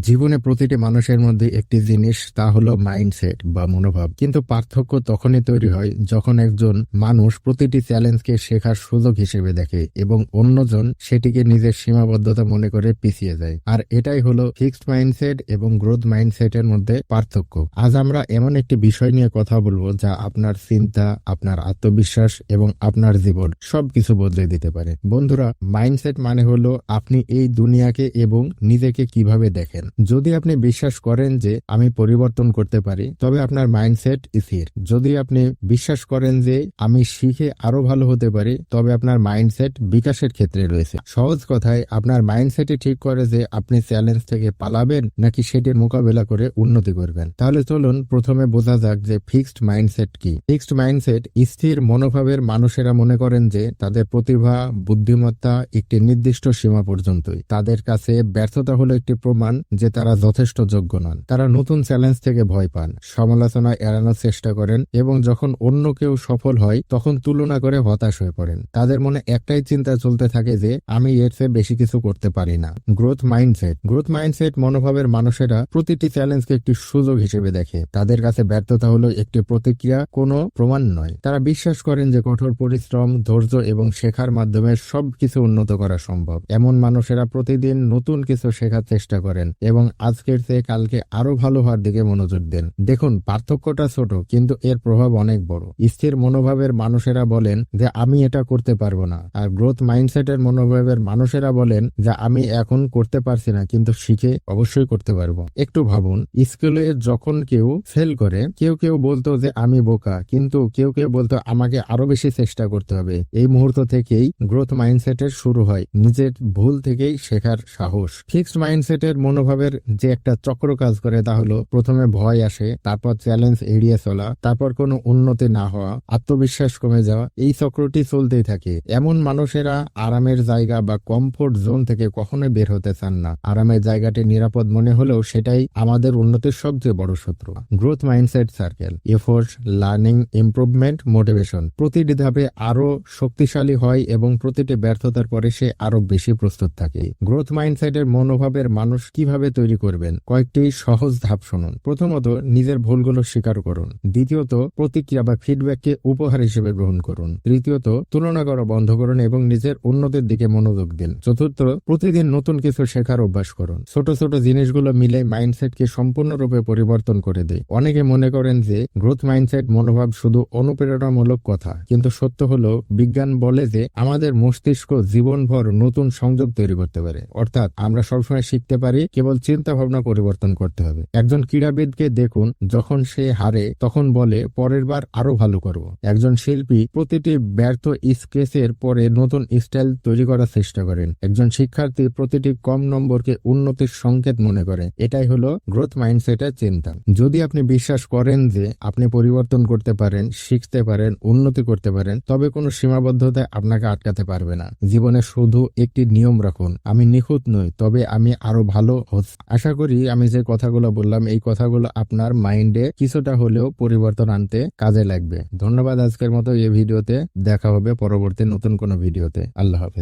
জীবনে প্রতিটি মানুষের মধ্যে একটি জিনিস, তা হলো মাইন্ডসেট বা মনোভাব। কিন্তু পার্থক্য তখনই তৈরি হয় যখন একজন মানুষ প্রতিটি চ্যালেঞ্জকে শেখার সুযোগ হিসেবে দেখে এবং অন্যজন সেটিকে নিজের সীমাবদ্ধতা মনে করে পিছিয়ে যায়। আর এটাই হলো ফিক্সড মাইন্ডসেট এবং গ্রোথ মাইন্ডসেটের মধ্যে পার্থক্য। আজ আমরা এমন একটি বিষয় নিয়ে কথা বলব যা আপনার চিন্তা, আপনার আত্মবিশ্বাস এবং আপনার জীবন সবকিছু বদলে দিতে পারে। বন্ধুরা মাইন্ডসেট মানে হলো আপনি এই দুনিয়াকে এবং নিজেকে কীভাবে দেখেন। যদি আপনি বিশ্বাস করেন যে আমি পরিবর্তন করতে পারি, তবে আপনার মাইন্ডসেট স্থির। যদি আপনি বিশ্বাস করেন যে আমি শিখে আরও ভালো হতে পারি, তবে আপনার মাইন্ডসেট বিকাশের ক্ষেত্রে রয়েছে। সহজ কথায়, আপনার মাইন্ডসেটই ঠিক করে যে আপনি চ্যালেঞ্জ থেকে পালাবেন, নাকি সেটির মোকাবেলা করে উন্নতি করবেন। তাহলে চলুন প্রথমে বোঝা যাক যে ফিক্সড মাইন্ডসেট কি। ফিক্সড মাইন্ডসেট স্থির মনোভাবের মানুষেরা মনে করেন যে তাদের প্রতিভা, বুদ্ধিমত্তা একটি নির্দিষ্ট সীমা পর্যন্তই। তাদের কাছে ব্যর্থতা হলো একটি প্রমাণ যে তারা যথেষ্ট যোগ্য নন। তারা নতুন চ্যালেঞ্জ থেকে ভয় পান, সমালোচনা এড়ানোর চেষ্টা করেন এবং যখন অন্য কেউ সফল হয়, তখন তুলনা করে হতাশ হয়ে পড়েন। তাদের মনে একটাই চিন্তা চলতে থাকে যে, আমি এর চেয়ে বেশি কিছু করতে পারি না। Growth mindset. গ্রোথ মাইন্ডসেট মনোভাবের মানুষেরা প্রতিটি চ্যালেঞ্জকে একটি সুযোগ হিসেবে দেখে। তাদের কাছে ব্যর্থতা হলো একটি প্রতিক্রিয়া, কোনো প্রমাণ নয়। তারা বিশ্বাস করেন যে কঠোর পরিশ্রম, ধৈর্য এবং শেখার মাধ্যমে সবকিছু উন্নত করা সম্ভব। এমন মানুষেরা প্রতিদিন নতুন কিছু শেখার চেষ্টা করেন। এবং আজকের চেয়ে কালকে আরও ভালো হওয়ার দিকে মনোযোগ দেন। দেখুন, পার্থক্যটা ছোট, কিন্তু এর প্রভাব অনেক বড়। স্থির মনোভাবের মানুষেরা বলেন যে, আমি এটা করতে পারব না। আর গ্রোথ মাইন্ডসেটের মনোভাবের মানুষেরা বলেন যে, আমি এখন করতে পারছি না, কিন্তু শিখে অবশ্যই করতে পারব। একটু ভাবুন, স্কুলে যখন কেউ ফেল করে, কেউ কেউ বলতো যে, আমি বোকা। কিন্তু কেউ কেউ বলতো, আমাকে আরও বেশি চেষ্টা করতে হবে। এই মুহূর্ত থেকেই গ্রোথ মাইন্ডসেটের শুরু হয়। নিজের ভুল থেকেই শেখার সাহস। ফিক্সড মাইন্ডসেটের মনোভাবের যে একটা চক্র কাজ করে তা হলো প্রথমে ভয় আসে, তারপর চ্যালেঞ্জ এড়িয়ে চলা, তারপর কোনো উন্নতি না হওয়া, আত্মবিশ্বাস কমে যাওয়া, এই চক্রটি চলতেই থাকে। এমন মানুষেরা আরামের জায়গা বা কমফোর্ট জোন থেকে কখনোই বের হতে চান না। আরামের জায়গাটি নিরাপদ মনে হলেও সেটাই আমাদের উন্নতির সবচেয়ে বড় শত্রু। Growth mindset circle effort learning improvement motivation প্রতিটি ধাপে আরও শক্তিশালী হয় এবং প্রতিটি ব্যর্থতার পরে সে আরও বেশি প্রস্তুত থাকে। গ্রোথ মাইন্ডসেটের মনোভাবের মানুষ কীভাবে তৈরি করবেন? কয়েকটি সহজ ধাপ শুনুন। প্রথমত, নিজের ভুলগুলো স্বীকার করুন। দ্বিতীয়ত, প্রতিক্রিয়া বা ফিডব্যাককে উপহার হিসেবে গ্রহণ করুন। তৃতীয়ত, তুলনা করা বন্ধ করুন এবং নিজের উন্নতির দিকে মনোযোগ দিন। চতুর্থ, প্রতিদিন নতুন কিছু শেখার অভ্যাস করুন। ছোট ছোট জিনিসগুলো মিলে মাইন্ডসেটকে সম্পূর্ণরূপে পরিবর্তন করে দেয় অনেকে মনে করেন যে গ্রোথ মাইন্ডসেট মনোভাব শুধু অনুপ্রেরণামূলক কথা। কিন্তু সত্য হলো, বিজ্ঞান বলে যে, আমাদের মস্তিষ্ক জীবনভর নতুন সংযোগ তৈরি করতে পারে। অর্থাৎ, আমরা সবসময় শিখতে পারি কেবল চিন্তা ভাবনা পরিবর্তন করতে হবে। একজন ক্রীড়াবিদকে দেখুন, যখন সে হারে, তখন বলে, পরের বার আরও ভালো করব। একজন শিল্পী প্রতিটি ব্যর্থ স্কেচের পরে নতুন স্টাইল তৈরি করার চেষ্টা করেন। একজন শিক্ষার্থী প্রতিটি কম নম্বরকে উন্নতির সংকেত মনে করে। এটাই হলো গ্রোথ মাইন্ডসেটের চিন্তা। যদি আপনি বিশ্বাস করেন যে আপনি পরিবর্তন করতে পারেন, শিখতে পারেন, উন্নতি করতে পারেন, তবে কোনো সীমাবদ্ধতায় আপনাকে আটকাতে পারবে না। জীবনে শুধু একটি নিয়ম রাখুন, আমি নিখুঁত নই, তবে আমি আরও ভালো হচ্ছি। আশা করি আমি যে কথাগুলো বললাম, এই কথাগুলো আপনার মাইন্ডে কিছুটা হলেও পরিবর্তন আনতে কাজে লাগবে। ধন্যবাদ আজকের মতো এই ভিডিওতে। দেখা হবে পরবর্তী নতুন কোনো ভিডিওতে। আল্লাহ হাফেজ।